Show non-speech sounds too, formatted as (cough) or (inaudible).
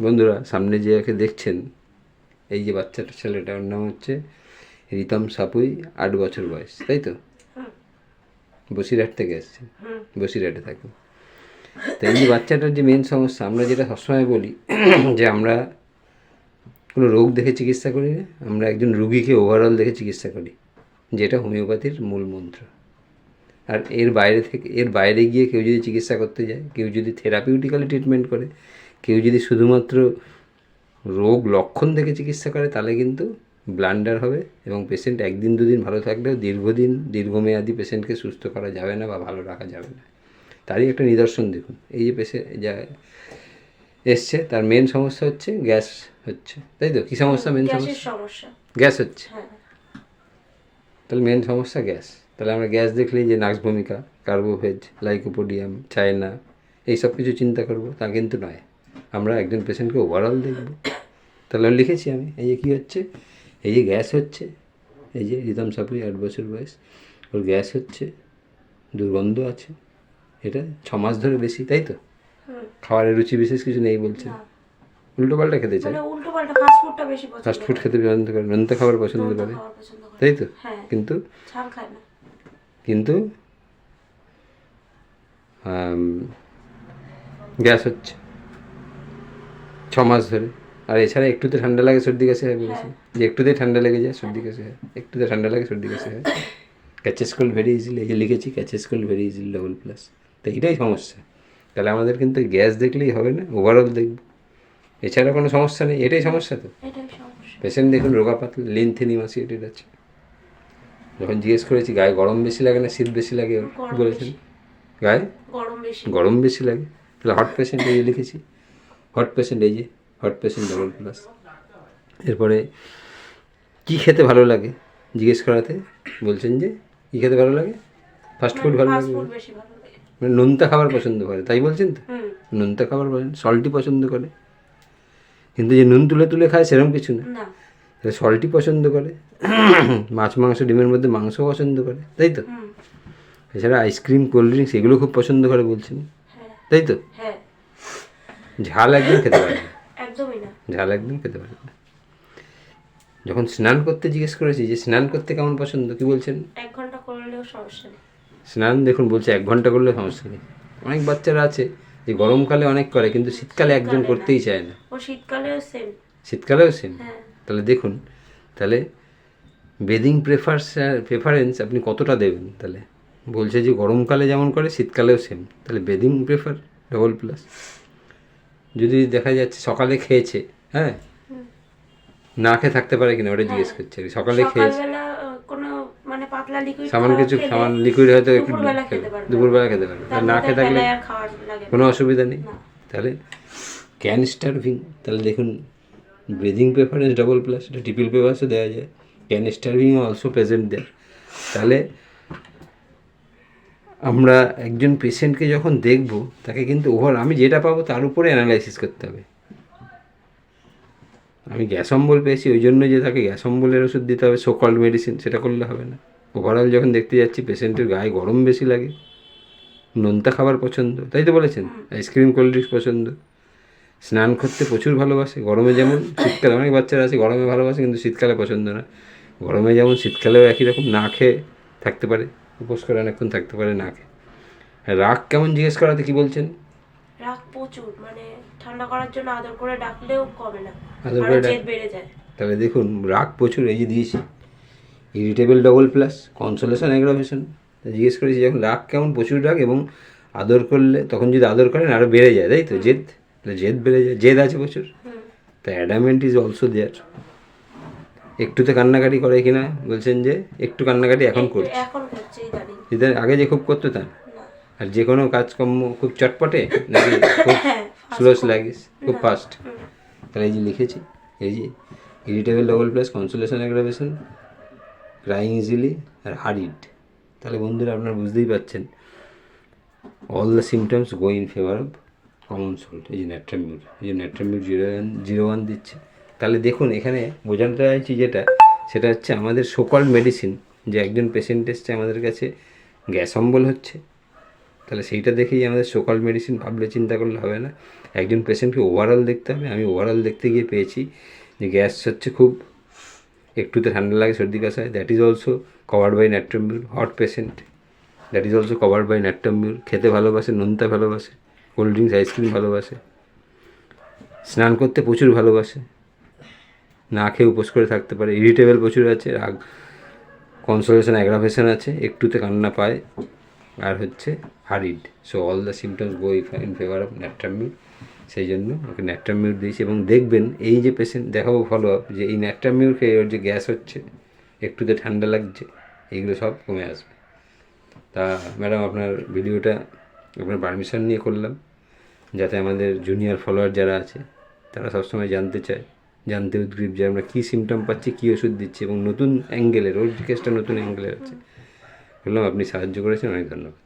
বন্ধুরা সামনে যে একে দেখছেন এই যে বাচ্চাটা ছেলেটার নাম হচ্ছে রিতম সাপুই আট বছর বয়স তাই তো? বসিরহাট থেকে এসছে। বসিরহাটে থাকে তো এই যে বাচ্চাটার যে মেন সমস্যা আমরা যেটা সবসময় বলি যে আমরা কোনো রোগ দেখে চিকিৎসা করি না আমরা একজন রুগীকে ওভারঅল দেখে চিকিৎসা করি যেটা হোমিওপ্যাথির মূল মন্ত্র। আর এর বাইরে থেকে এর বাইরে গিয়ে কেউ যদি চিকিৎসা করতে যায় কেউ যদি থেরাপিউটিক্যালি ট্রিটমেন্ট করে কেউ যদি শুধুমাত্র রোগ লক্ষণ থেকে চিকিৎসা করে তাহলে কিন্তু ব্লান্ডার হবে এবং পেশেন্ট একদিন দুদিন ভালো থাকলেও দীর্ঘদিন দীর্ঘমেয়াদী পেশেন্টকে সুস্থ করা যাবে না বা ভালো রাখা যাবে না। তারই একটা নিদর্শন দেখুন। এই যে পেশেন্ট যা এসছে তার মেন সমস্যা হচ্ছে গ্যাস হচ্ছে। তাই তো? কী সমস্যা? মেন সমস্যা? গ্যাস হচ্ছে। হ্যাঁ তাহলে মেন সমস্যা গ্যাস। তাহলে আমরা গ্যাস দেখলেই যে নাক্স ভূমিকা কার্বোভেজ লাইকোপোডিয়াম চায়না এই সব কিছু চিন্তা করব তা কিন্তু নয়। আমরা একজন পেশেন্টকে ওভারঅল দেখব। তাহলে আমি লিখেছি আমি এই যে কী হচ্ছে? এই যে গ্যাস হচ্ছে এই যে রিতম সাপুই আট বছর বয়স ওর গ্যাস হচ্ছে দুর্গন্ধ আছে এটা ছ মাস ধরে বেশি তাই তো। খাবারের রুচি বিশেষ কিছু নেই বলছে। উল্টো পাল্টা খেতে চায়? মানে ফাস্ট ফাস্ট ফুড খেতে পছন্দ করে নোনতা খাবার পছন্দ করে, তাই তো? হ্যাঁ। কিন্তু কিন্তু গ্যাস হচ্ছে। ছ মাস ধরে। আর এছাড়া একটুতে ঠান্ডা লাগে সর্দি কাশি হয় বলেছি। যে একটুতেই ঠান্ডা লেগে যায় সর্দি কাশি হয়। একটুতে ঠান্ডা লাগে সর্দি কাশি হয়। ক্যাচেস কোল্ড ভেরি ইজিলি এই যে লিখেছি catches cold very easily double plus তো এটাই সমস্যা। তাহলে আমাদের কিন্তু গ্যাস দেখলেই হবে না ওভারঅল দেখব। এছাড়া কোনো সমস্যা নেই এটাই সমস্যা তো। পেশেন্ট দেখুন রোগা পাতলা লিনথেনিমাসিয়েটেড আছে যখন জিজ্ঞেস করেছি গায়ে গরম বেশি লাগে না শীত বেশি লাগে? বলেছেন। গায়ে? গরম বেশি। গরম বেশি লাগে। তাহলে হট পেশেন্ট এই লিখেছি। হট পেশেন্ট এই যে হট পেশেন্ট ডবল প্লাস এরপরে কি খেতে ভালো লাগে? জিজ্ঞেস করাতে বলছেন যে কী খেতে ভালো লাগে? ফাস্ট ফুড ভালো লাগে? মানে নোনতা খাবার পছন্দ করে তাই বলছেন তো? নোনতা খাবার পছন্দ সল্টি পছন্দ করে। কিন্তু যে নুন তুলে তুলে খায় সেরকম কিছু না। তাহলে সল্টই পছন্দ করে। মাছ মাংস ডিমের মধ্যে মাংস পছন্দ করে তাই তো? এছাড়া আইসক্রিম কোল্ড ড্রিঙ্কস এগুলো খুব পছন্দ করে বলছেন। হ্যাঁ। তাই তো? হ্যাঁ। ঝাল একদম খেতে পারে না (laughs) একদমই না। ঝাল একদম খেতে পারে না যখন স্নান করতে জিজ্ঞেস করেছি যে স্নান করতে কেমন পছন্দ কি বলছেন? এক ঘণ্টা করলেও সমস্যা নেই। স্নান দেখুন বলছে এক ঘণ্টা করলে সমস্যা নেই। অনেক বাচ্চারা আছে যে গরমকালে অনেক করে কিন্তু শীতকালে একজন করতেই চায় না। ও শীতকালেও সেম শীতকালেও সেম হ্যাঁ। তাহলে দেখুন তাহলে বেদিং প্রেফার্স প্রেফারেন্স আপনি কতটা দেবেন? তাহলে বলছে যে গরমকালে যেমন করে শীতকালেও সেম তাহলে বেদিং প্রেফার ডবল প্লাস যদি দেখা যাচ্ছে সকালে খেয়েছে হ্যাঁ? না খেয়ে থাকতে পারে কিনা ওটা জিজ্ঞেস করছে। সকালে খেয়েছে। কোনো মানে পাতলা লিকুইড সামান্য কিছু সামান লিকুইড হয়তো একটু দুপুরবেলা খেতে পারবে। না খেয়ে থাকলে। কোনো অসুবিধা নেই। তাহলে ক্যান স্টারভিং তাহলে দেখুন ব্রিদিং প্রেফারেন্স ডবল প্লাস এটা টিপিল পেপারসও দেওয়া যায়। ক্যান স্টারভিং অলসো প্রেজেন্ট দেয় তাহলে আমরা একজন পেশেন্টকে যখন দেখব, তাকে কিন্তু ওভার আমি যেটা পাবো তার উপরে অ্যানালাইসিস করতে হবে। আমি গ্যাস অম্বল পেয়েছি, ওই জন্য যে তাকে গ্যাস অম্বলের ওষুধ দিতে হবে সোকল মেডিসিন সেটা করলে হবে না। ওভারঅল যখন দেখতে যাচ্ছি পেশেন্টের গায়ে গরম বেশি লাগে, নোনতা খাবার পছন্দ, তাই তো বলেছেন? আইসক্রিম কোল্ড ড্রিঙ্কস পছন্দ। স্নান করতে প্রচুর ভালোবাসে, গরমে যেমন শীতকালে অনেক বাচ্চারা আছে, গরমে ভালোবাসে, কিন্তু শীতকালে পছন্দ না। গরমে যেমন শীতকালেও একই রকম না খেয়ে থাকতে পারে। উপোস করে অনেকক্ষণ থাকতে পারে না রাগ কেমন জিজ্ঞেস করাতে কি বলছেন? রাগ প্রচুর মানে ঠান্ডা করার জন্য আদর করে ডাকলেও কমে না আদর করে ডাক- বেড়ে যায়। তাহলে দেখুন রাগ প্রচুর এই যে দিয়েছি। Irritable double plus consolation aggravation জিজ্ঞেস করেছি যখন রাগ কেমন প্রচুর রাগ এবং আদর করলে তখন যদি আদর করেন আরও বেড়ে যায় তাই তো? জেদ? তাহলে জেদ বেড়ে যায় জেদ আছে প্রচুর। তা অ্যাডামেন্ট ইজ অলসো দেয়ার একটুতে কান্নাকাটি করে কিনা বলছেন যে একটু কান্নাকাটি এখন করছে। ইদানিং আগে যে খুব করতো তা? আর যে কোনো কাজকর্ম খুব চটপটে নাকি খুব (laughs) হ্যাঁ স্লো লাগিস খুব ফাস্ট তাহলে এই যে লিখেছি এই যে irritable double plus consolation aggravation crying easily আর হারিড তাহলে বন্ধুরা আপনারা বুঝতেই পারছেন all the symptoms go in favour of common salt এই যে ন্যাট্রামিউর এই যে natrum mur zero one zero one দিচ্ছে। তাহলে দেখুন, এখানে বোঝাতে চাইছি যেটা, সেটা হচ্ছে আমাদের সকল মেডিসিন যে একজন পেশেন্ট এসছে আমাদের কাছে, গ্যাস অম্বল হচ্ছে। তাহলে সেইটা দেখেই আমাদের সোকাল মেডিসিন ভাবলে চিন্তা করলে হবে না। একজন পেশেন্টকে ওভারঅল দেখতে হবে। আমি ওভারঅল দেখতে গিয়ে পেয়েছি যে গ্যাস হচ্ছে খুব একটুতে ঠান্ডা লাগে, সর্দি কাশি হয়। That is also covered by natrum mur hot patient that is also covered by natrum mur খেতে ভালোবাসে, নোনতা ভালোবাসে কোল্ড ড্রিঙ্কস আইসক্রিম ভালোবাসে। স্নান করতে প্রচুর ভালোবাসে। না খেয়ে উপোস করে থাকতে পারে। ইরিটেবল প্রচুর আছে, রাগ কনসোলেশন অ্যাগ্রাভেশন আছে, একটুতে কান্না পায়, আর হচ্ছে hurried. So all the symptoms go in favour of natrum mur সেই জন্য ওকে ন্যাট্রামিউর দিয়েছি এবং দেখবেন এই যে পেশেন্ট দেখাবো ফলো আপ যে এই ন্যাট্রামিউর খেয়ে ওর যে গ্যাস হচ্ছে, একটুতে ঠান্ডা লাগছে, এইগুলো সব কমে আসবে। তা ম্যাডাম আপনার ভিডিওটা, আপনার পারমিশন নিয়ে করলাম, যাতে আমাদের জুনিয়র ফলোয়ার যারা আছে, তারা সবসময় জানতে চায়। জানতে উদ্গ্রীব যে আমরা কী সিমটম পাচ্ছি, কী ওষুধ দিচ্ছি এবং নতুন অ্যাঙ্গেলের ওর কেসটা নতুন অ্যাঙ্গেলের আছে বললাম, আপনি সাহায্য করেছেন, অনেক ধন্যবাদ।